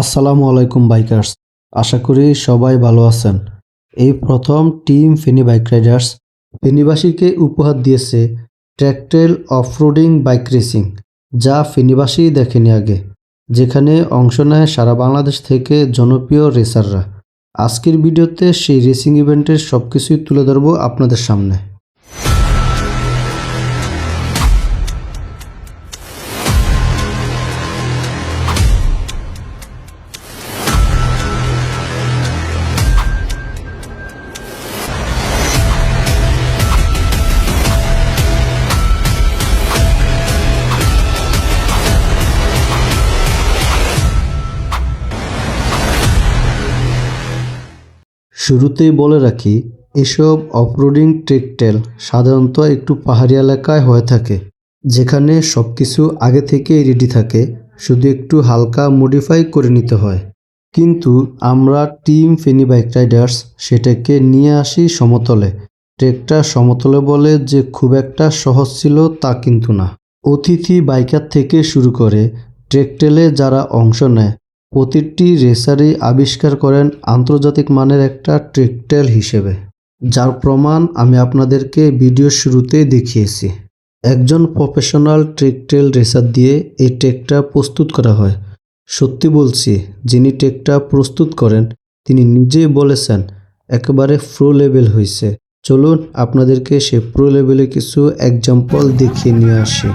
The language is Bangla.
আসসালামু আলাইকুম বাইকার্স। আশা করি সবাই ভালো আছেন। এই প্রথম টিম ফেনী বাইক রাইডার্স ফেনীবাসীকে উপহার দিয়েছে ট্র্যাকটেল অফরোডিং বাইক রেসিং, যা ফেনিবাসী দেখেনি আগে, যেখানে অংশ নেয় সারা বাংলাদেশ থেকে জনপ্রিয় রেসাররা। আজকের ভিডিওতে সেই রেসিং ইভেন্টের সব কিছুই তুলে ধরবো আপনাদের সামনে। শুরুতেই বলে রাখি, এসব অফরোডিং ট্রেকটেল সাধারণত একটু পাহাড়ি এলাকায় হয়ে থাকে, যেখানে সব কিছু আগে থেকেই রেডি থাকে, শুধু একটু হালকা মডিফাই করে নিতে হয়। কিন্তু আমরা টিম ফেনি বাইক রাইডার্স সেটাকে নিয়ে আসি সমতলে। ট্রেকটা সমতলে বলে যে খুব একটা সহজ ছিল তা কিন্তু না। অতিথি বাইকার থেকে শুরু করে ট্রেকটেলে যারা অংশ নেয় প্রতিটি রেসারই আবিষ্কার করেন আন্তর্জাতিক মানের একটা ট্রেকটেল হিসেবে। যার প্রমাণ আমি আপনাদেরকে ভিডিও শুরুতে দেখিয়েছি। একজন প্রফেশনাল ট্রেকটেল রেসার দিয়ে এই ট্রেকটা প্রস্তুত করা হয়। সত্যি বলছি, যিনি ট্রেকটা প্রস্তুত করেন, তিনি নিজেই বলেছেন, একেবারে প্রো লেভেল হয়েছে চলুন আপনাদেরকে সে প্রো লেভেলে কিছু এক্সাম্পল দেখিয়ে নিয়ে আসি।